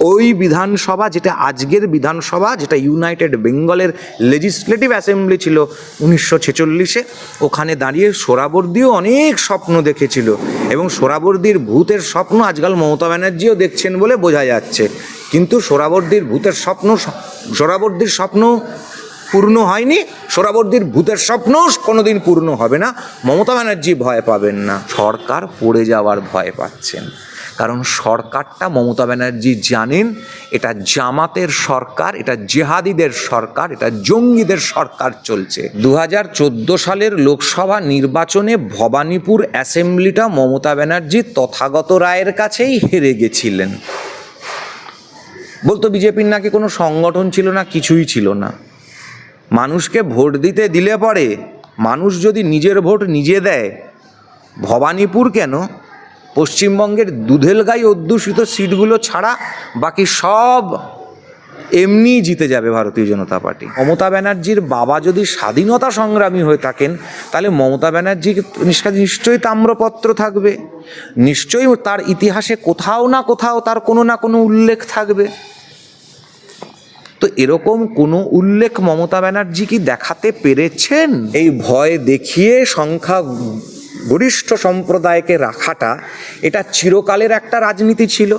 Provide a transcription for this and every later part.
ওই বিধানসভা, যেটা আজকের বিধানসভা, যেটা ইউনাইটেড বেঙ্গলের লেজিসলেটিভ অ্যাসেম্বলি ছিল উনিশশো ছেচল্লিশে, ওখানে দাঁড়িয়ে সোরাবর্দিও অনেক স্বপ্ন দেখেছিল এবং সোরাবর্দির ভূতের স্বপ্ন আজকাল মমতা ব্যানার্জিও দেখছেন বলে বোঝা যাচ্ছে। কিন্তু সোরাবর্দির ভূতের স্বপ্ন, সোরাবর্দির স্বপ্ন পূর্ণ হয়নি, সোরাবর্দির ভূতের স্বপ্ন কোনোদিন পূর্ণ হবে না। মমতা ব্যানার্জি ভয় পাবেন না। সরকার পড়ে যাওয়ার ভয় পাচ্ছেন। কারণ সরকারটা মমতা ব্যানার্জি জানেন, এটা জামাতের সরকার, এটা জেহাদিদের সরকার, এটা জঙ্গিদের সরকার চলছে। দু হাজার চোদ্দ সালের লোকসভা নির্বাচনে ভবানীপুর অ্যাসেম্বলিটা মমতা ব্যানার্জি তথাগত রায়ের কাছেই হেরে গেছিলেন। বলতো বিজেপির নাকি কোনো সংগঠন ছিল না, কিছুই ছিল না। মানুষকে ভোট দিতে দিলে পরে মানুষ যদি নিজের ভোট নিজে দেয়, ভবানীপুর কেন? পশ্চিমবঙ্গের দুধেলগাই অধ্যুষিত সিটগুলো ছাড়া বাকি সব এমনিই জিতে যাবে ভারতীয় জনতা পার্টি। মমতা ব্যানার্জির বাবা যদি স্বাধীনতা সংগ্রামী হয়ে থাকেন, তাহলে মমতা ব্যানার্জির নিশ্চয়- নিশ্চয়ই তাম্রপত্র থাকবে। নিশ্চয়ই তার ইতিহাসে কোথাও না কোথাও তার কোনো না কোনো উল্লেখ থাকবে। তো এরকম কোনো উল্লেখ মমতা ব্যানার্জি কি দেখাতে পেরেছেন? এই ভয় দেখিয়ে সংখ্যা গরিষ্ঠ সম্প্রদায়কে রাখাটা এটা চিরকালের একটা রাজনীতি ছিল।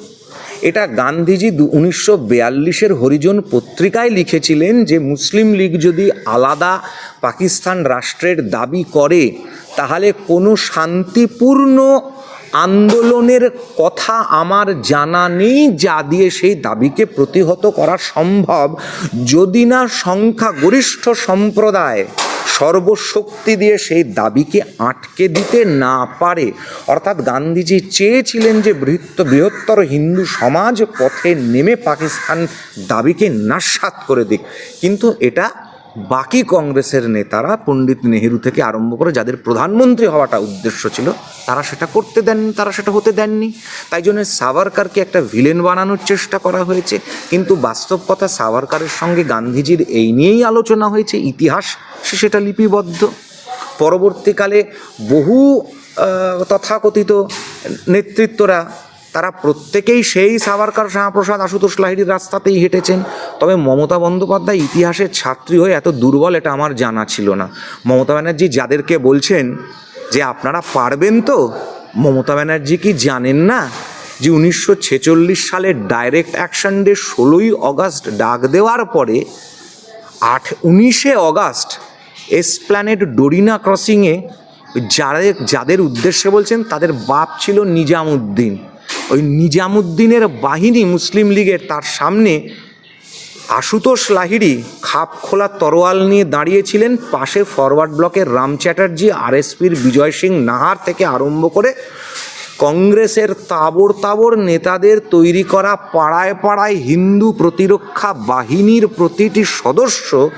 এটা গান্ধীজি উনিশশো বিয়াল্লিশের হরিজন পত্রিকায় লিখেছিলেন যে, মুসলিম লীগ যদি আলাদা পাকিস্তান রাষ্ট্রের দাবি করে, তাহলে কোনো শান্তিপূর্ণ আন্দোলনের কথা আমার জানা নেই যা দিয়ে সেই দাবিকে প্রতিহত করা সম্ভব। যদি না সংখ্যাগরিষ্ঠ সম্প্রদায় সর্বশক্তি দিয়ে সেই দাবিকে আটকে দিতে না পারে। অর্থাৎ গান্ধীজি চেয়েছিলেন যে বৃহত্ত, বৃহত্তর হিন্দু সমাজ পথে নেমে পাকিস্তান দাবিকে নাস্বাত করে দিক। কিন্তু এটা বাকি কংগ্রেসের নেতারা পণ্ডিত নেহেরু থেকে আরম্ভ করে যাদের প্রধানমন্ত্রী হওয়াটা উদ্দেশ্য ছিল, তারা সেটা করতে দেননি, তারা সেটা হতে দেননি। তাই জন্য সাভারকারকে একটা ভিলেন বানানোর চেষ্টা করা হয়েছে। কিন্তু বাস্তব কথা সাভারকারের সঙ্গে গান্ধীজির এই নিয়েই আলোচনা হয়েছে, ইতিহাস সে সেটা লিপিবদ্ধ। পরবর্তীকালে বহু তথাকথিত নেতৃত্বরা তারা প্রত্যেকেই সেই সাভারকার শ্যামাপ্রসাদ আশুতোষ লাহিড়ির রাস্তাতেই হেঁটেছেন। তবে মমতা বন্দ্যোপাধ্যায় ইতিহাসের ছাত্রী হয়ে এত দুর্বল এটা আমার জানা ছিল না। মমতা ব্যানার্জি যাদেরকে বলছেন যে, আপনারা পারবেন তো? মমতা ব্যানার্জি কি জানেন না যে, উনিশশো ছেচল্লিশ সালে ডাইরেক্ট অ্যাকশন ডে ষোলোই অগাস্ট ডাক দেওয়ার পরে আট উনিশে অগাস্ট এসপ্ল্যানেড ডোরিনা ক্রসিংয়ে যাদের যাদের উদ্দেশ্যে বলছেন, তাদের বাপ ছিল নিজামুদ্দিন। ওই নিজামুদ্দিনের বাহিনী মুসলিম লীগের তার সামনে আশুতোষ লাহিড়ি খাপ খোলা তরোয়াল নিয়ে দাঁড়িয়েছিলেন পাশে ফরওয়ার্ড ব্লকের রাম চ্যাটার্জি, আরএসপির বিজয় সিং নাহার থেকে আরম্ভ করে কংগ্রেসের তাবড় তাবড় নেতাদের তৈরি করা পাড়ায় পাড়ায় হিন্দু প্রতিরক্ষা বাহিনীর প্রতিটি সদস্য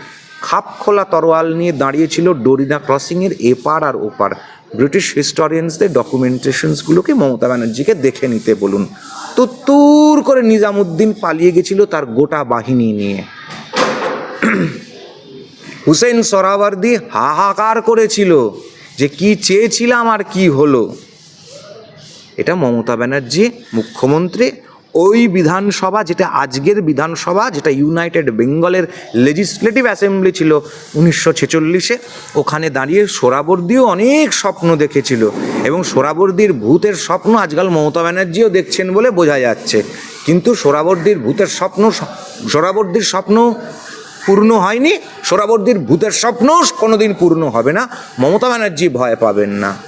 খাপখোলা তরোয়াল নিয়ে দাঁড়িয়েছিল ডোরিনা ক্রসিংয়ের এপার আর ওপার। ব্রিটিশ হিস্টোরিয়ানসদের ডকুমেন্টেশনসগুলোকে মমতা ব্যানার্জিকে দেখে নিতে বলুন। তো তুর করে নিজামুদ্দিন পালিয়ে গেছিল তার গোটা বাহিনী নিয়ে। হুসেন সরাওয়ার্দি হাহাকার করেছিল যে কি চেয়েছিলাম আর কি হলো। এটা মমতা ব্যানার্জি, মুখ্যমন্ত্রী ওই বিধানসভা, যেটা আজকের বিধানসভা, যেটা ইউনাইটেড বেঙ্গলের লেজিসলেটিভ অ্যাসেম্বলি ছিল উনিশশো ছেচল্লিশে, ওখানে দাঁড়িয়ে সোরাবর্দিও অনেক স্বপ্ন দেখেছিল এবং সোরাবর্দির ভূতের স্বপ্ন আজকাল মমতা ব্যানার্জিও দেখছেন বলে বোঝা যাচ্ছে। কিন্তু সোরাবর্দির ভূতের স্বপ্ন, সোরাবর্দির স্বপ্ন পূর্ণ হয়নি, সোরাবর্দির ভূতের স্বপ্ন কোনোদিন পূর্ণ হবে না, মমতা ব্যানার্জি ভয় পাবেন না।